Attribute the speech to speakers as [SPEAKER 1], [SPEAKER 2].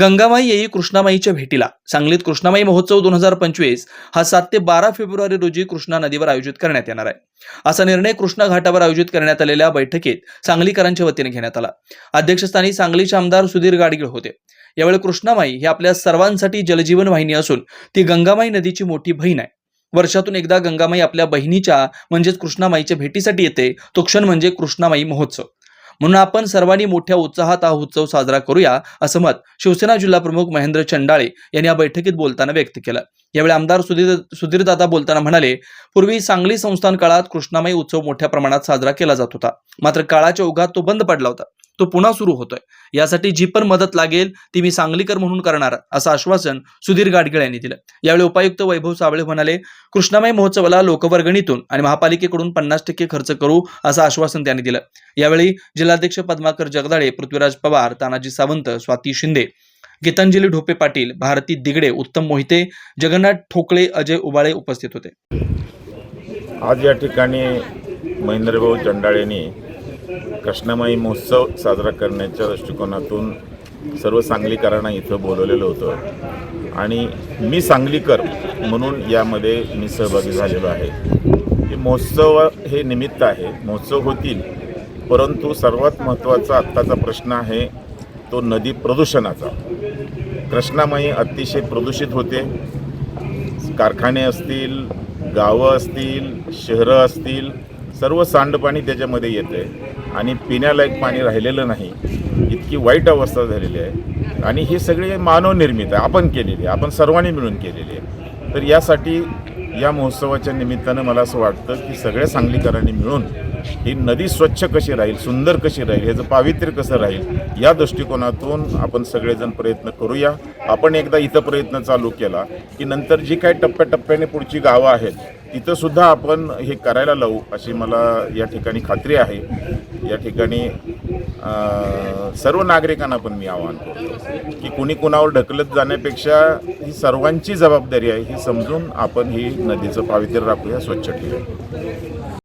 [SPEAKER 1] गंगामाई येई कृष्णामाईच्या भेटीला. सांगलीत कृष्णामाई महोत्सव दोन हजार पंचवीस हा सात ते बारा फेब्रुवारी रोजी कृष्णा नदीवर आयोजित करण्यात येणार आहे. असा निर्णय कृष्णा घाटावर आयोजित करण्यात आलेल्या बैठकीत सांगलीकरांच्या वतीने घेण्यात आला. अध्यक्षस्थानी सांगलीचे आमदार सुधीर गाडगीळ होते. यावेळी कृष्णामाई ही आपल्या सर्वांसाठी जलजीवन वाहिनी असून ती गंगामाई नदीची मोठी बहीण आहे. वर्षातून एकदा गंगामाई आपल्या बहिणीच्या म्हणजेच कृष्णामाईच्या भेटीसाठी येते. तो क्षण म्हणजे कृष्णामाई महोत्सव. म्हणून आपण सर्वांनी मोठ्या उत्साहात हा उत्सव साजरा करूया असं मत शिवसेना जिल्हा प्रमुख महेंद्र चंडाळे यांनी या बैठकीत बोलताना व्यक्त केलं. यावेळी आमदार सुधीर सुधीरदादा बोलताना म्हणाले पूर्वी सांगली संस्थान काळात कृष्णामाई उत्सव मोठ्या प्रमाणात साजरा केला जात होता. मात्र काळाच्या ओघात तो बंद पडला होता. तो पुन्हा सुरू होतोय. यासाठी जी पण मदत लागेल ती मी सांगलीकर म्हणून करणार असं आश्वासन सुधीर गाडगीळ यांनी दिलं. यावेळी उपायुक्त वैभव साबळे म्हणाले कृष्णामाई महोत्सवाला लोकवर्गणीतून आणि महापालिकेकडून पन्नास टक्के खर्च करू असं आश्वासन त्यांनी दिलं. यावेळी जिल्हाध्यक्ष पद्माकर जगदाळे पृथ्वीराज पवार तानाजी सावंत स्वाती शिंदे गीतांजली ढोपे पाटील भारती दिगडे उत्तम मोहिते जगन्नाथ ठोकळे अजय उबाळे उपस्थित होते.
[SPEAKER 2] आज या ठिकाणी महेंद्रभाऊ चंडाळेंनी कृष्णामाई महोत्सव साजरा करण्याच्या दृष्टिकोनातून सर्व सांगलीकरांना इथं बोलवलेलं होतं. आणि मी सांगलीकर म्हणून यामध्ये मी सहभागी झालेलो आहे. महोत्सव हे निमित्त आहे. महोत्सव होतील. परंतु सर्वात महत्त्वाचा आत्ताचा प्रश्न आहे तो नदी प्रदूषणाचा. कृष्णामाई अतिशय प्रदूषित होते. कारखाने असतील गावं असतील शहरं असतील सर्व सांडपाणी त्याच्यामध्ये येतं आहे आणि पिण्यालायक पाणी राहिलेलं नाही. इतकी वाईट अवस्था झालेली आहे. आणि हे सगळे मानवनिर्मित आहे. आपण केलेली आहे. आपण सर्वांनी मिळून केलेली आहे. तर यासाठी या महोत्सवाच्या निमित्तानं मला असं वाटतं की सगळ्या सांगलीकरांनी मिळून ही नदी स्वच्छ कशी राहील सुंदर कशी राहील ह्याचं पावित्र्य कसं राहील या दृष्टिकोनातून आपण सगळेजण प्रयत्न करूया. आपण एकदा इथं प्रयत्न चालू केला की नंतर जी काही टप्प्याटप्प्याने पुढची गावं आहेत तिथंसुद्धा आपण हे करायला लावू अशी मला या ठिकाणी खात्री आहे. या ठिकाणी सर्व नागरिकांना पण मी आवाहन करतो की कुणी कुणावर ढकलत जाण्यापेक्षा ही सर्वांची जबाबदारी आहे ही समजून आपण ही नदीचं पावित्र्य राखूया स्वच्छ ठेवूया.